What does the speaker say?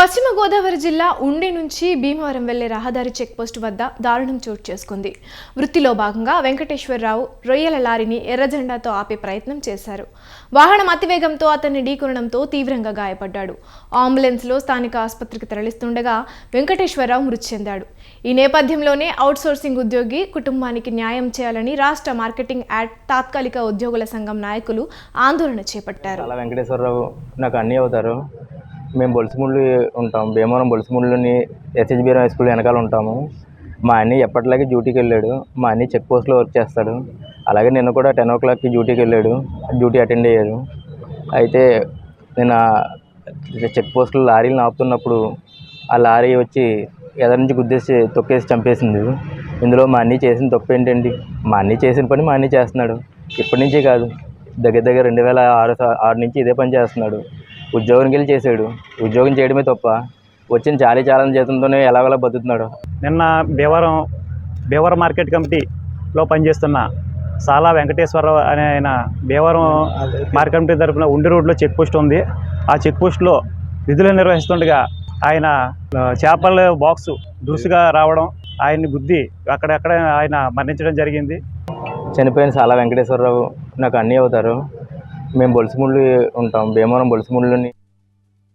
పశ్చిమ గోదావరి జిల్లా ఉండి నుంచి భీమవరం వెళ్ళే రహదారి చెక్పోస్ట్ వద్ద దారుణం చోటు చేసుకుంది. వృత్తిలో భాగంగా వెంకటేశ్వరరావు రొయ్యల లారీని ఎర్రజెండాతో ఆపే ప్రయత్నం చేశారు. వాహనం అతివేగంతో అతన్ని ఢీకొనడంతో తీవ్రంగా గాయపడ్డాడు. అంబులెన్స్లో స్థానిక ఆసుపత్రికి తరలిస్తుండగా వెంకటేశ్వరరావు మృతి చెందాడు. ఈ నేపథ్యంలోనే అవుట్సోర్సింగ్ ఉద్యోగి కుటుంబానికి న్యాయం చేయాలని రాష్ట్ర మార్కెటింగ్ యాడ్ తాత్కాలిక ఉద్యోగుల సంఘం నాయకులు ఆందోళన చేపట్టారు. అలా వెంకటేశ్వరరావు నాకు అన్నీ అవుతారు. మేము బొలుసుముళ్ళు ఉంటాం. భీమవరం బొలుసుముళ్ళని ఎస్హెచ్బీరం హై స్కూల్ వెనకాల ఉంటాము. మా అన్ని ఎప్పటిలాగే డ్యూటీకి వెళ్ళాడు. మా అన్ని చెక్ పోస్ట్లో వర్క్ చేస్తాడు. అలాగే నిన్న కూడా టెన్ ఓ క్లాక్కి డ్యూటీకి వెళ్ళాడు. డ్యూటీ అటెండ్ అయ్యాడు. అయితే నేను చెక్ పోస్ట్లో లారీలు ఆపుతున్నప్పుడు ఆ లారీ వచ్చి ఎదరి నుంచి గుద్దేసి తొక్కేసి చంపేసింది. ఇందులో మా అన్నీ చేసిన తప్పు ఏంటండి? మా అన్నీ చేసిన పని మా అన్నీ చేస్తున్నాడు. ఇప్పటి నుంచే కాదు. దగ్గర దగ్గర రెండు వేల ఆరు ఆరు నుంచి ఇదే పని చేస్తున్నాడు. ఉద్యోగానికి వెళ్ళి చేశాడు ఉద్యోగం చేయడమే తప్ప వచ్చిన చాలీ చాలని జీతంతోనే ఎలాగోలా బతుకుతున్నాడు. నిన్న భీవరం భీవరం మార్కెట్ కమిటీలో పనిచేస్తున్న సాలా వెంకటేశ్వరరావు అనే ఆయన భీవరం మార్కెట్ కమిటీ తరఫున ఉండి రోడ్లో చెక్ పోస్ట్ ఉంది. ఆ చెక్ పోస్ట్లో విధులు నిర్వహిస్తుండగా ఆయన చేపల బాక్స్ దురుసుగా రావడం ఆయన్ని గుద్ది అక్కడక్కడ ఆయన మరణించడం జరిగింది. చనిపోయిన సాలా వెంకటేశ్వరరావు నాకు అన్నీ అవుతారు. మేము బొలుసుముళ్ళు ఉంటాం భీమవరం బొలుసుముళ్ళని